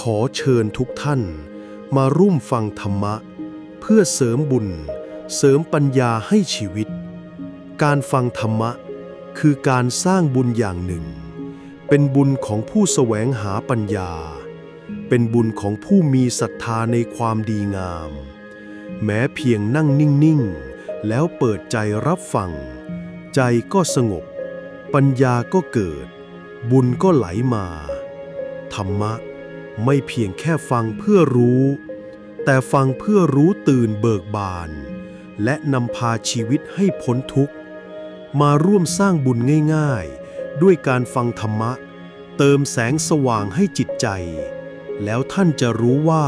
ขอเชิญทุกท่าน มาร่วมฟังธรรมะ เพื่อเสริมบุญ เสริมปัญญาให้ชีวิต การฟังธรรมะ คือการสร้างบุญอย่างหนึ่ง เป็นบุญของผู้แสวงหาปัญญา เป็นบุญของผู้มีศรัทธาในความดีงาม แม้เพียงนั่งนิ่ง ๆ แล้วเปิดใจรับฟัง ใจก็สงบ ปัญญาก็เกิด บุญก็ไหลมา ธรรมะ ไม่เพียงแค่ฟังเพื่อรู้ แต่ฟังเพื่อรู้ตื่นเบิกบาน และนำพาชีวิตให้พ้นทุกข์ มาร่วมสร้างบุญง่ายๆ ด้วยการฟังธรรมะ เติมแสงสว่างให้จิตใจ แล้วท่านจะรู้ว่า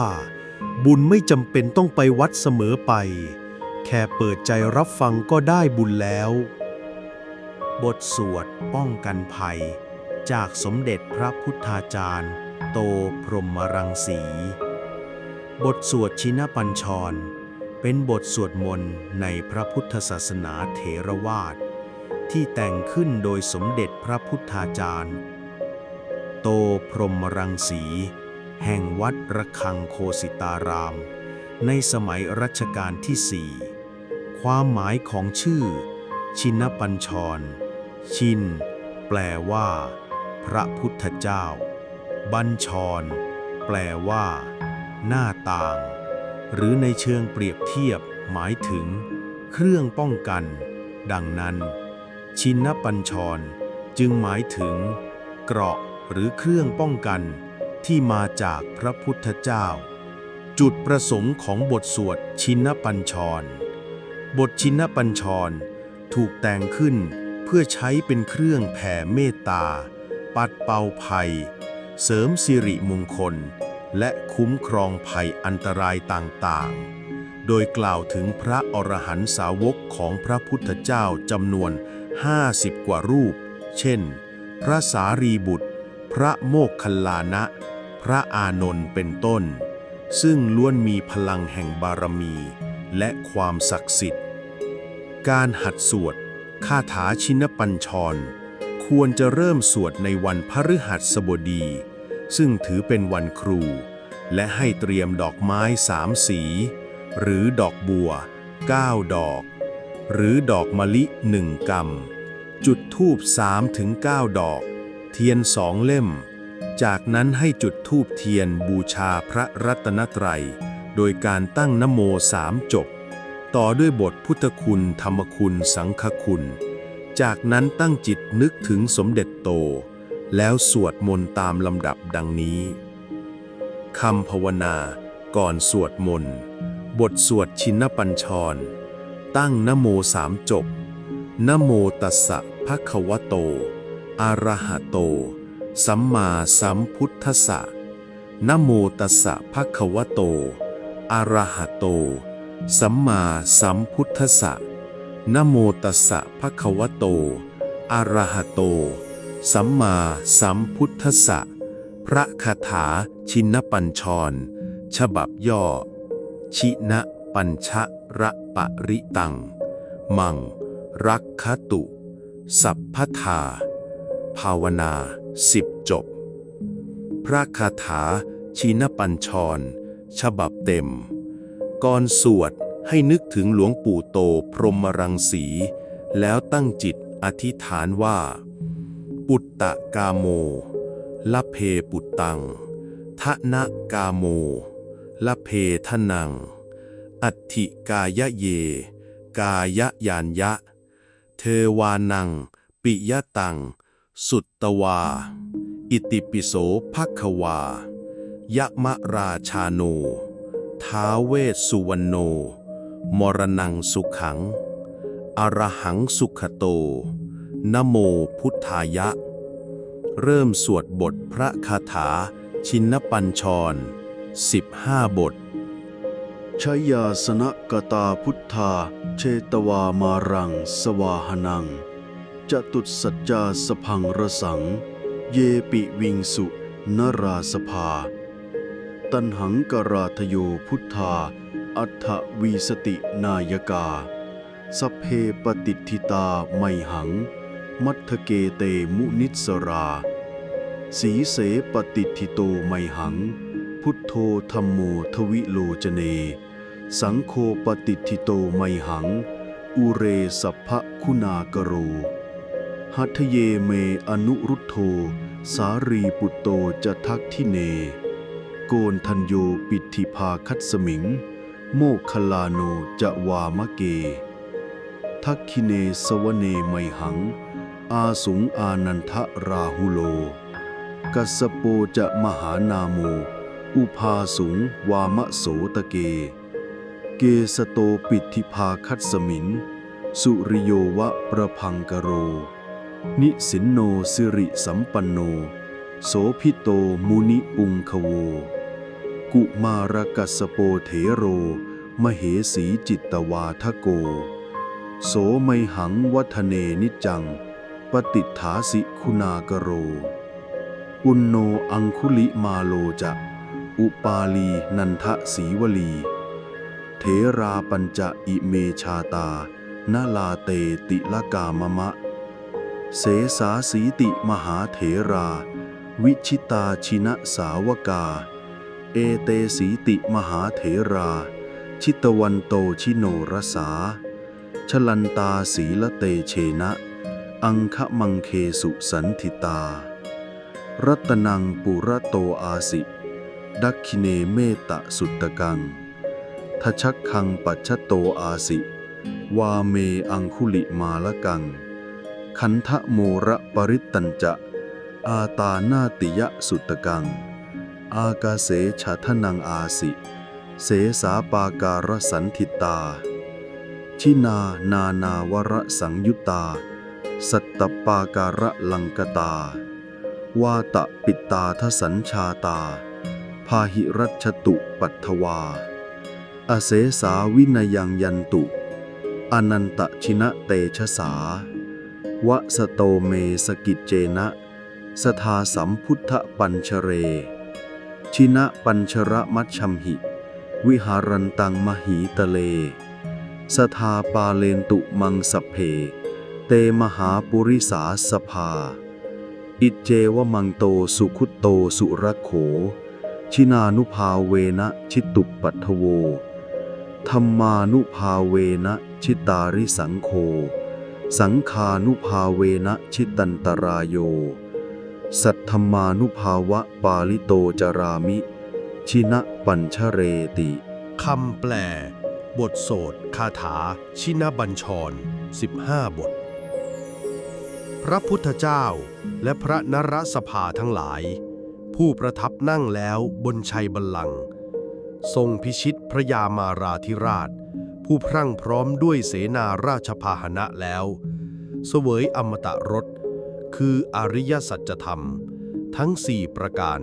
บุญไม่จำเป็นต้องไปวัดเสมอไป แค่เปิดใจรับฟังก็ได้บุญแล้ว บทสวดป้องกันภัย จากสมเด็จพระพุทธาจารย์ โตพรหมรังสี บทสวดชินปัญชร เป็นบทสวดมนต์ในพระพุทธศาสนาเถรวาท ที่แต่งขึ้นโดยสมเด็จพระพุทธาจารย์ โตพรหมรังสี แห่งวัดระฆังโคสิตาราม ในสมัยรัชกาลที่สี่ความหมายของชื่อ ชินปัญชร ชิน แปลว่า พระพุทธเจ้า บัญชร แปลว่า หน้าต่าง หรือในเชิงเปรียบเทียบ หมายถึง เครื่องป้องกัน ดังนั้น ชินปัญชร จึงหมายถึง เกราะหรือเครื่องป้องกัน ที่มาจากพระพุทธเจ้า จุดประสงค์ของบทสวดชินปัญชร บทชินปัญชร ถูกแต่งขึ้นเพื่อใช้เป็นเครื่องแผ่เมตตา ปัดเป่าภัย เสริมสิริมงคล และคุ้มครองภัยอันตรายต่างๆ โดยกล่าวถึงพระอรหันตสาวกของพระพุทธเจ้าจำนวน 50 กว่ารูป เช่น พระสารีบุตร พระโมคคัลลานะ พระอานนท์เป็นต้น ซึ่งล้วนมีพลังแห่งบารมี และความศักดิ์สิทธิ์ การหัดสวดคาถาชินปัญชร ควรจะเริ่มสวดในวันพฤหัสบดี ซึ่งถือเป็นวันครู และให้เตรียมดอกไม้สามสี หรือดอกบัว 9 ดอก หรือดอกมะลิหนึ่งกำจุดธูป3ถึง9ดอก เทียนสองเล่ม จากนั้นให้จุดธูปเทียนบูชาพระรัตนตรัย โดยการตั้งนโมสามจบ ต่อด้วยบทพุทธคุณธรรมคุณสังฆคุณ จากนั้นตั้งจิตนึกถึงสมเด็จโต แล้วสวดมนต์ตามลำดับดังนี้คำภาวนาก่อนสวดมนต์บทสวดชินปัญชร ตั้งนโมสามจบนโมตัสสะภะคะวะโต อะระหะโต สัมมาสัมพุทธัสสะนโมตัสสะภะคะวะโต อะระหะโต สัมมาสัมพุทธัสสะนโมตัสสะภะคะวะโต อะระหะโต สัมมาสัมพุทธสะพระคาถาชินปัญชร ฉบับย่อ ชินะปัญชะระปะริตัง มัง รักขตุ สัพพทา ภาวนาสิบจบ พระคาถาชินปัญชร ฉบับเต็ม ก่อนสวดให้นึกถึงหลวงปู่โตพรหมรังสี แล้วตั้งจิตอธิษฐานว่า ปุตตะกาโมละเพปุตตังทะนะกาโมละเพทนัง อัตถิกายะเย กายะยานยะ เทวานัง ปิยะตัง สุตตวา อิติปิโสภควายะมะราชาโน ท้าเวสสุวรรณโน มรณังสุขัง อรหังสุขโต นโมพุทธายะ เริ่มสวดบทพระคาถา ชินปัญชร 15 บทชยาสนกตาพุทธา เชตวามารัง สวาหนังจตุสัจจาสพังระสัง เยปิวิงสุ นราสภา ตันหังกราทโยพุทธา อัฏฐวีสตินายกาสเพปฏิทิตาไมหัง มัทเกเตมุนิสรา สีเสปฏิทิโตไมหัง พุทโธธรรมโมทวิโลจเน สังโฆปฏิทิโตไมหัง อุเรสัพพะคุณากโร หัทเยเมอนุรุตโธ สารีปุตโตจะทักทิเน โกนทันโยปิธิภาคัตสมิง โมคคลาโนจะวามะเกทักคิเนสวเนไมหัง อาสุงอานันทราหุโล กัสโปจะมหานาโม อุภาสุงวามะโสตะเก เกสโตปิธิภาคัตสมิน สุริโยวะประพังกโร นิสินโนสิริสัมปันโน โสพิโตมุนิปุงคโว กุมารกัสโปเถโร มเหสีจิตตวาทโก โสไมหังวัฒเนนิจัง ปฏิฐาสิคุณากโรอุนโนอังคุลิมาโลจะอุปาลีนันทสีวลีเถราปัญจะอิเมชาตานาลาเตติลกามะมะ เสสาสีติมหาเถรา วิชิตาชินะสาวกา เอเตสีติมหาเถรา ชิตวันโตชิโนรสา ชลันตาสีละเตเชนะ อังคมังเคสุสันทิตา รัตนังปุระโตอาสิ ดักคิเนเมตะสุตตกัง ทชักคังปัจฉโตอาสิ วาเมอังคุลิมาละกังคันทะโมระปริตตัญจะ อาตานาติยะสุตตกัง อากาเสชะทนังอาสิ เสสาปาการสันทิตา ชินา นานาวรสังยุตตา สัตตปาการะลังกตาวาตะปิตาทสัญชาตา พาหิรัชตุปัทวา อเสสาวินยังยันตุ อนันตชินะเตชะสาวะสโตเมสกิจเจนะ สทาสัมพุทธปัญชเร ชินะปัญชระมัชชัมหิ วิหารันตังมหีตะเล สทาปาเลนตุมังสเพ เตมหาปุริสาสภา อิจเจวมังโตสุขุตโตสุรโข ชินานุภาเวนะชิตุปปัทโว ธรรมานุภาเวนะชิตาริสังโฆสังคานุภาเวนะชิตันตรายโย สัทธมมานุภาวะปาลิโตจารามิ ชินะปัญชเรติคำแปล บทโสดคาถา ชินบัญชร 15 บท พระพุทธเจ้า และพระนรสภาทั้งหลาย ผู้ประทับนั่งแล้วบนชัยบัลลังก์ทรงพิชิตพระยามาราธิราช ผู้พรั่งพร้อมด้วยเสนาราชพาหนะแล้ว เสวยอมตะรสคืออริยสัจธรรม ทั้งสี่ประการ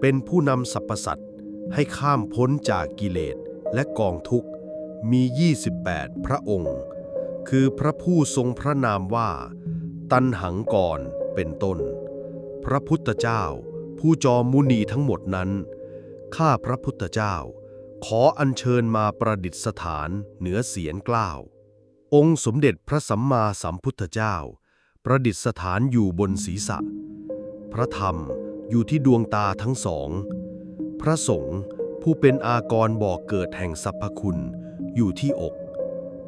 เป็นผู้นำสรรพสัตว์ให้ข้ามพ้นจากกิเลสและกองทุกข์มี 28 พระองค์ คือพระผู้ทรงพระนามว่า ตันหังกรเป็นต้น พระพุทธเจ้า ผู้จอมมุนีทั้งหมดนั้น ข้าพระพุทธเจ้า ขออัญเชิญมาประดิษฐานเหนือเสียนกล้าว องค์สมเด็จพระสัมมาสัมพุทธเจ้า ประดิษฐานอยู่บนศีรษะ พระธรรมอยู่ที่ดวงตาทั้งสอง พระสงฆ์ผู้เป็นอากรบอกเกิดแห่งสรรพคุณอยู่ที่อก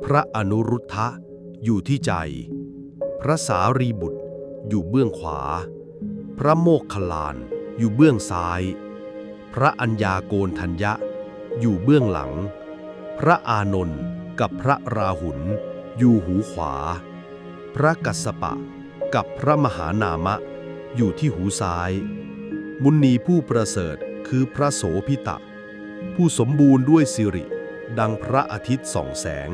พระอนุรุทธะอยู่ที่ใจ ระสารีบุตร อยู่เบื้องขวา พระโมคคลาน อยู่เบื้องซ้าย พระอัญญาโกณทัญญะ อยู่เบื้องหลัง พระอานนท์กับพระราหุลอยู่หูขวา พระกัสสปะ กับพระมหานามะ อยู่ที่หูซ้าย มุนีผู้ประเสริฐคือพระโสพิตะ ผู้สมบูรณ์ด้วยสิริ ดังพระอาทิตย์ส่องแสง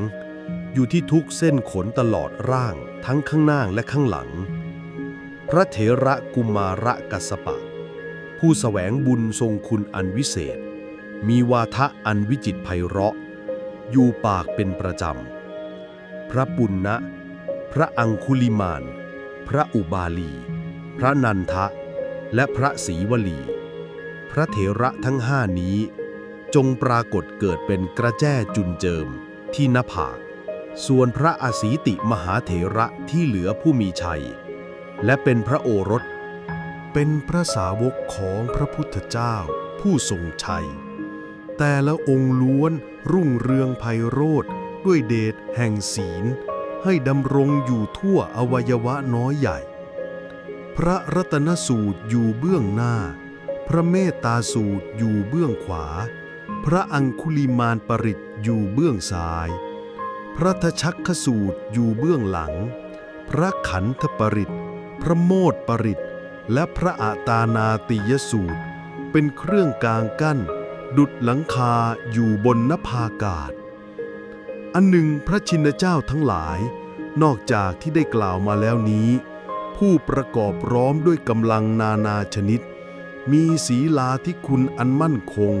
อยู่ที่ทุกเส้นขนตลอดร่างทั้งข้างหน้าและข้างหลัง พระเถระกุมาร กัสปะ ผู้สแสวงบุญทรงคุณอันวิเศษ มีวาทะอันวิจิตรไพเราะ อยู่ปากเป็นประจำ พระปุณณะ พระอังคุลิมาน พระอุบาลี พระนันทะ และพระศรีวลี พระเถระทั้งห้านี้ จงปรากฏเกิดเป็นกระแจจุนเจิมที่หน้าผาก ส่วนพระอสีติมหาเถระที่เหลือผู้มีชัย และเป็นพระโอรส เป็นพระสาวกของพระพุทธเจ้าผผู้ทรงชัย แต่ละองค์ล้วนรุ่งเรืองไพโรธด้วยเดชแห่งศีล ให้ดำรงอยู่ทั่วอวัยวะน้อยใหญ่ พระรัตนสูตรอยู่เบื้องหน้า พระเมตตาสูตรอยู่เบื้องขวา พระอังคุลิมานปริตอยู่เบื้องซ้าย พระทชักขสูตรอยู่เบื้องหลัง พระขันธปริตพระโมดปริตและพระอาตานาติยสูตร เป็นเครื่องกลางกั้น ดุดหลังคาอยู่บนนภากาศ อันหนึ่งพระชินเจ้าทั้งหลาย นอกจากที่ได้กล่าวมาแล้วนี้ ผู้ประกอบร้อมด้วยกำลังนานาชนิด มีศีลาที่คุณอันมั่นคง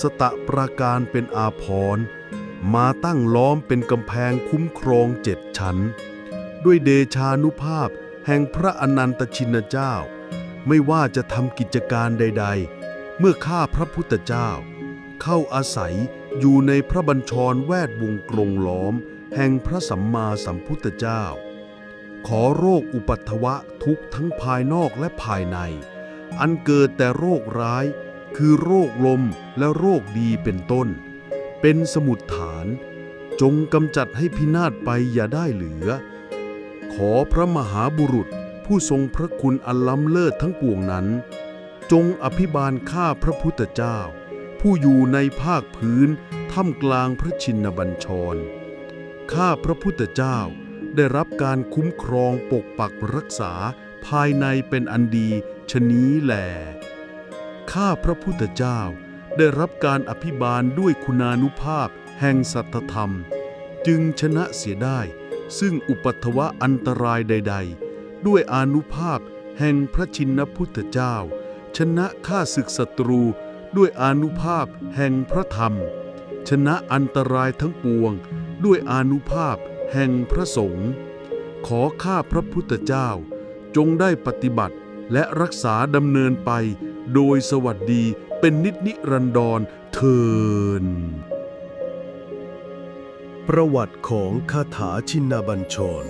สตะประการเป็นอาภรณ์ มาตั้งล้อมเป็นกำแพงคุ้มครองเจ็ดชั้น ด้วยเดชานุภาพแห่งพระอนันตชินเจ้า ไม่ว่าจะทำกิจการใด ๆ เมื่อข้าพระพุทธเจ้า เข้าอาศัยอยู่ในพระบัญชรแวดวงกรงล้อม แห่งพระสัมมาสัมพุทธเจ้า ขอโรคอุปัตถวะทุกทั้งภายนอกและภายใน อันเกิดแต่โรคร้าย คือโรคลมและโรคดีเป็นต้น เป็นสมุดฐาน จงกำจัดให้พินาศไปอย่าได้เหลือ ขอพระมหาบุรุษผู้ทรงพระคุณอันล้ำเลิศทั้งปวงนั้น จงอภิบาลข้าพระพุทธเจ้า ผู้อยู่ในภาคพื้นท่ามกลางพระชินบัญชร ข้าพระพุทธเจ้าได้รับการคุ้มครองปกปักรักษาภายในเป็นอันดีชะนี้แหลข้าพระพุทธเจ้า ได้รับการอภิบาลด้วยคุณานุภาพ แห่งสัตธรรม จึงชนะเสียได้ ซึ่งอุปัตวะอันตรายใด ๆ ด้วยอนุภาพแห่งพระชินพุทธเจ้า ชนะข้าศึกศัตรูด้วยอนุภาพแห่งพระธรรม ชนะอันตรายทั้งปวง ด้วยอนุภาพแห่งพระสงฆ์ขอข้าพระพุทธเจ้า จงได้ปฏิบัติและรักษาดำเนินไปโดยสวัสดี เป็นนิจนิรันดรเทิน ประวัติของคาถาชินบัญชร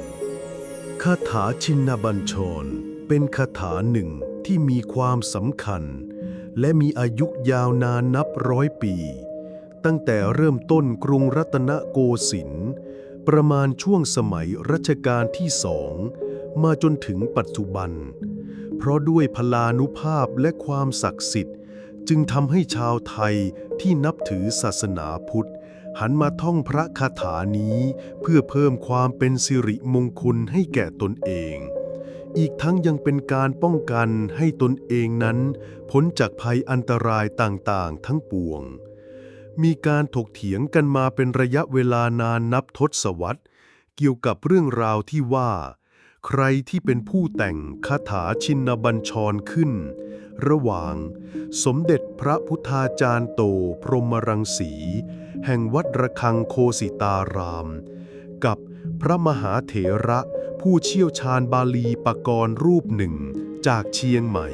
คาถาชินบัญชรเป็นคาถาหนึ่งที่มีความสำคัญ และมีอายุยาวนานนับร้อยปี ตั้งแต่เริ่มต้นกรุงรัตนโกสินทร์ประมาณช่วงสมัยรัชกาลที่สอง มาจนถึงปัจจุบัน เพราะด้วยพลานุภาพและความศักดิ์สิทธิ์ จึงทำให้ชาวไทยที่นับถือศาสนาพุทธ หันมาท่องพระคาถานี้เพื่อเพิ่มความเป็นสิริมงคลให้แก่ตนเอง อีกทั้งยังเป็นการป้องกันให้ตนเองนั้นพ้นจากภัยอันตรายต่างๆ ทั้งปวง มีการถกเถียงกันมาเป็นระยะเวลานานนับทศวรรษ เกี่ยวกับเรื่องราวที่ว่า ใครที่เป็นผู้แต่งคาถาชินบัญชรขึ้น ระหว่าง สมเด็จพระพุทธาจารย์โตพรหมรังสี แห่งวัดระฆังโคสิตาราม กับพระมหาเถระผู้เชี่ยวชาญบาลีปกรณ์รูปหนึ่งจากเชียงใหม่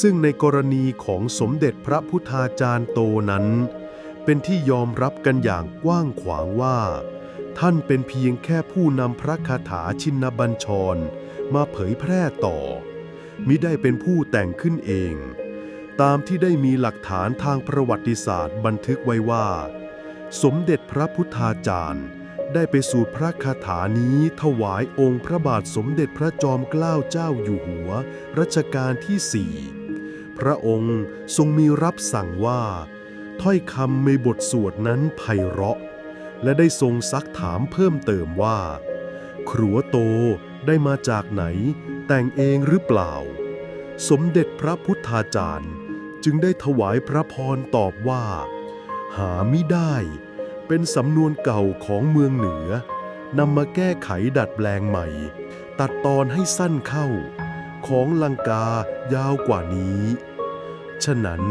ซึ่งในกรณีของสมเด็จพระพุทธาจารย์โตนั้น เป็นที่ยอมรับกันอย่างกว้างขวางว่า ท่านเป็นเพียงแค่ผู้นำพระคาถาชินบัญชร มาเผยแพร่ต่อ มิได้เป็นผู้แต่งขึ้นเอง ตามที่ได้มีหลักฐานทางประวัติศาสตร์บันทึกไว้ว่า สมเด็จพระพุทธาจารย์ ได้ไปสู่พระคาถานี้ถวายองค์พระบาทสมเด็จพระจอมเกล้าเจ้าอยู่หัว รัชกาลที่สี่พระองค์ทรงมีรับสั่งว่า ถ้อยคำในบทสวดนั้นไพเราะ และได้ทรงซักถามเพิ่มเติมว่า ครัวโตได้มาจากไหน แต่งเองหรือเปล่า สมเด็จพระพุทธาจารย์จึงได้ถวายพระพรตอบว่า หาไม่ได้ เป็นสำนวนเก่าของเมืองเหนือนำมาแก้ไขดัดแปลงใหม่ ตัดตอนให้สั้นเข้า ของลังกายาวกว่านี้ ฉะนั้น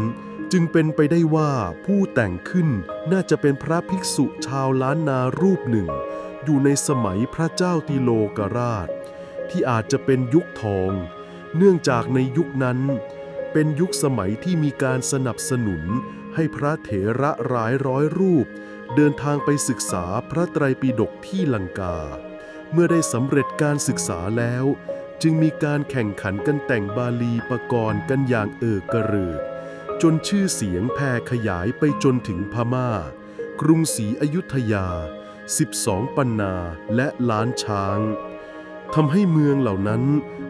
จึงเป็นไปได้ว่าผู้แต่งขึ้นน่าจะเป็นพระภิกษุชาวล้านนารูปหนึ่ง อยู่ในสมัยพระเจ้าติโลกราช ที่อาจจะเป็นยุคทอง เนื่องจากในยุคนั้น เป็นยุคสมัยที่มีการสนับสนุนให้พระเถระหลายร้อยรูป เดินทางไปศึกษาพระไตรปิฎกที่ลังกา เมื่อได้สำเร็จการศึกษาแล้ว จึงมีการแข่งขันกันแต่งบาลีประกรณ์กันอย่างเอิกกระเริกจนชื่อเสียงแผ่ขยายไปจนถึงพมา่า กรุงศรีอยุธยา 12 ปันนาและล้านช้าง ทำให้เมืองเหล่านั้น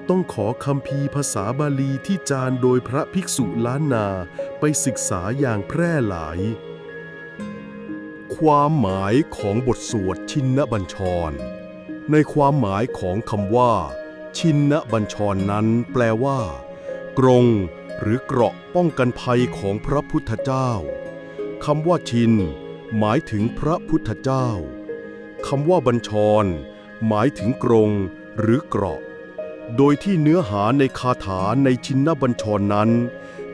ต้องขอคำพีภาษาบาลีที่จารโดยพระภิกษุล้านนาไปศึกษาอย่างแพร่หลาย ความหมายของบทสวดชินบัญชร ในความหมายของคำว่า ชินบัญชรนั้นแปลว่า กรงหรือเกราะป้องกันภัยของพระพุทธเจ้าคำว่าชิน หมายถึงพระพุทธเจ้าคำว่าบัญชร หมายถึงกรง หรือเกราะ โดยที่เนื้อหาในคาถาในชินนบัญชรนั้น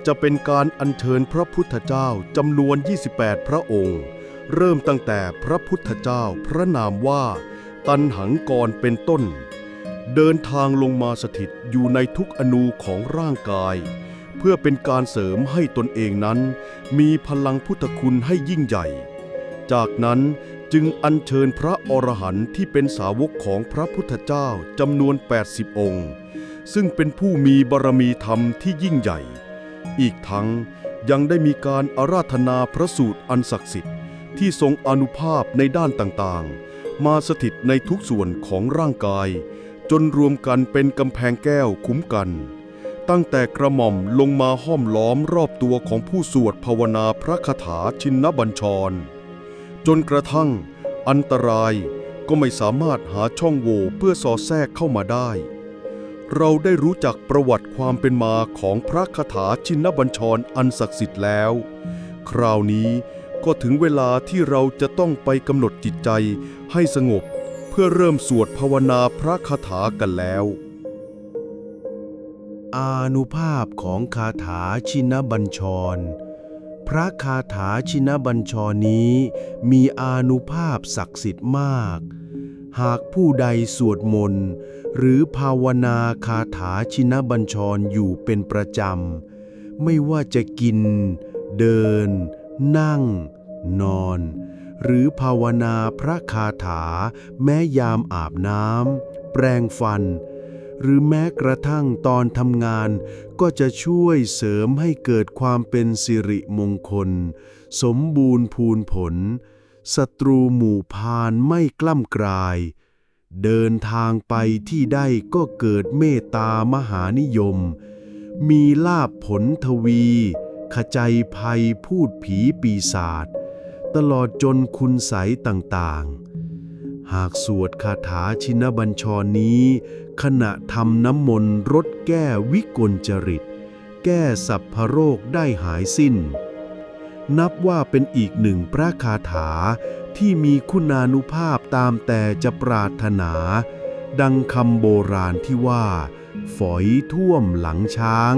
จะเป็นการอัญเชิญพระพุทธเจ้าจำนวน 28 พระองค์ เริ่มตั้งแต่พระพุทธเจ้าพระนามว่า ตันหังกรเป็นต้น เดินทางลงมาสถิตอยู่ในทุกอนูของร่างกาย เพื่อเป็นการเสริมให้ตนเองนั้น มีพลังพุทธคุณให้ยิ่งใหญ่ จากนั้น จึงอัญเชิญพระอรหันต์ที่เป็นสาวกของพระพุทธเจ้าจำนวน 80 องค์ ซึ่งเป็นผู้มีบารมีธรรมที่ยิ่งใหญ่ อีกทั้งยังได้มีการอาราธนาพระสูตรอันศักดิ์สิทธิ์ที่ทรงอนุภาพในด้านต่างๆ มาสถิตในทุกส่วนของร่างกาย จนรวมกันเป็นกำแพงแก้วคุ้มกัน ตั้งแต่กระหม่อมลงมาห้อมล้อมรอบตัวของผู้สวดภาวนาพระคาถาชินบัญชร จนกระทั่ง อันตรายก็ไม่สามารถหาช่องโหว่เพื่อสอดแทรกเข้ามาได้ เราได้รู้จักประวัติความเป็นมาของพระคาถาชินบัญชรอันศักดิ์สิทธิ์แล้ว คราวนี้ก็ถึงเวลาที่เราจะต้องไปกำหนดจิตใจให้สงบเพื่อเริ่มสวดภาวนาพระคาถากันแล้ว อานุภาพของคาถาชินบัญชร พระคาถาชินบัญชรนี้มีอานุภาพศักดิ์สิทธิ์มาก หากผู้ใดสวดมนต์หรือภาวนาคาถาชินบัญชรอยู่เป็นประจำ ไม่ว่าจะกิน เดิน นั่ง นอน หรือภาวนาพระคาถาแม้ยามอาบน้ำ แปรงฟัน หรือแม้กระทั่งตอนทำงาน ก็จะช่วยเสริมให้เกิดความเป็นสิริมงคล สมบูรณ์พูนผลศัตรูหมู่พานไม่กล้ำกลาย เดินทางไปที่ใดก็เกิดเมตตามหานิยม มีลาภผลทวี ขจัยภัยพูดผีปีศาจตลอดจนคุณใสยต่างๆ หากสวดคาถาชินบัญชรนี้ ขณะทำน้ำมนต์รดแก้วิกลจริต แก้สัพพโรคได้หายสิ้น นับว่าเป็นอีกหนึ่งพระคาถาที่มีคุณานุภาพตามแต่จะปรารถนา ดังคำโบราณที่ว่า ฝอยท่วมหลังช้าง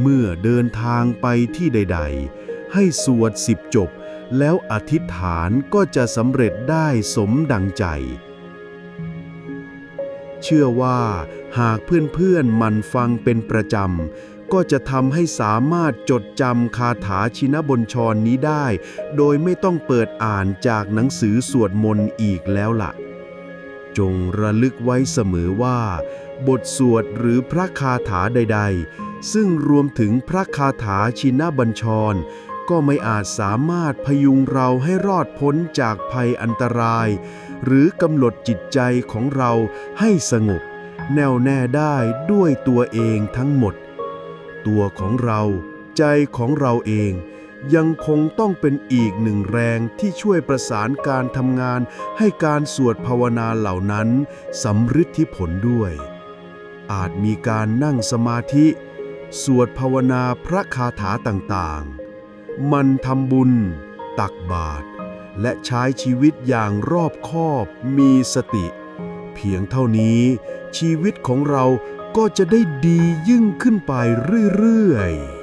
เมื่อเดินทางไปที่ใด ๆ ให้สวดสิบจบ แล้วอธิษฐานก็จะสำเร็จได้สมดังใจ เชื่อว่าหากเพื่อนๆมันฟังเป็นประจำ ก็จะทำให้สามารถจดจำคาถาชินบญชรนนี้ได้ โดยไม่ต้องเปิดอ่านจากหนังสือสวดมนต์อีกแล้วล่ะ จงระลึกไว้เสมอว่า บทสวดหรือพระคาถาใด ๆ ซึ่งรวมถึงพระคาถาชินบัญชรก็ไม่อาจสามารถพยุงเราให้รอดพ้นจากภัยอันตราย หรือกำหนดจิตใจของเราให้สงบ แน่วแน่ได้ด้วยตัวเองทั้งหมด ตัวของเราใจของเราเองยังคงต้องเป็นอีกหนึ่งแรงที่ช่วยประสานการทำงานให้การสวดภาวนาเหล่านั้นสำฤทธิผลด้วย อาจมีการนั่งสมาธิ สวดภาวนาพระคาถาต่างๆ มันทำบุญ ตักบาตร และใช้ชีวิตอย่างรอบคอบมีสติ เพียงเท่านี้ชีวิตของเราก็จะได้ดียิ่งขึ้นไปเรื่อยๆ